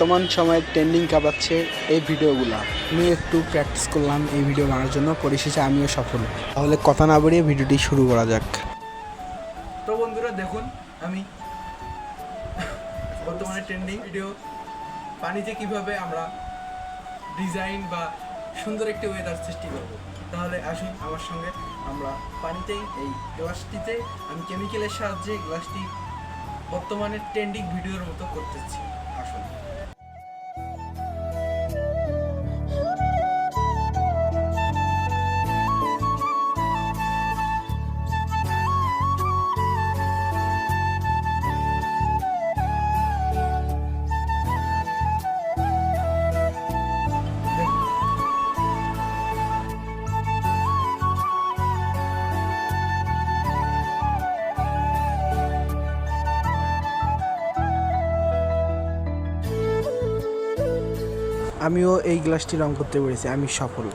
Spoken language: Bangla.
বর্তমান সময়ে ট্রেন্ডিং কাঁপাচ্ছে এই ভিডিওগুলো। আমি একটু প্র্যাকটিস করলাম এই ভিডিও বানানোর জন্য পরিশেষে আমিও সফল। তাহলে কথা না বাড়িয়ে ভিডিওটি শুরু করা যাক। তো বন্ধুরা, দেখুন, আমি বর্তমানে ট্রেন্ডিং ভিডিও পানিতে কীভাবে আমরা ডিজাইন বা সুন্দর একটি ওয়েদার সৃষ্টি করব। তাহলে আসুন, আমার সঙ্গে আমরা পানিতেই এই গ্লাসটিতে আমি কেমিক্যালের সাহায্যে গ্লাসটি বর্তমানে ট্রেন্ডিং ভিডিওর মতো করতেছি। আমিও এই গ্লাসটি রং করতে পেরেছি আমি সফল।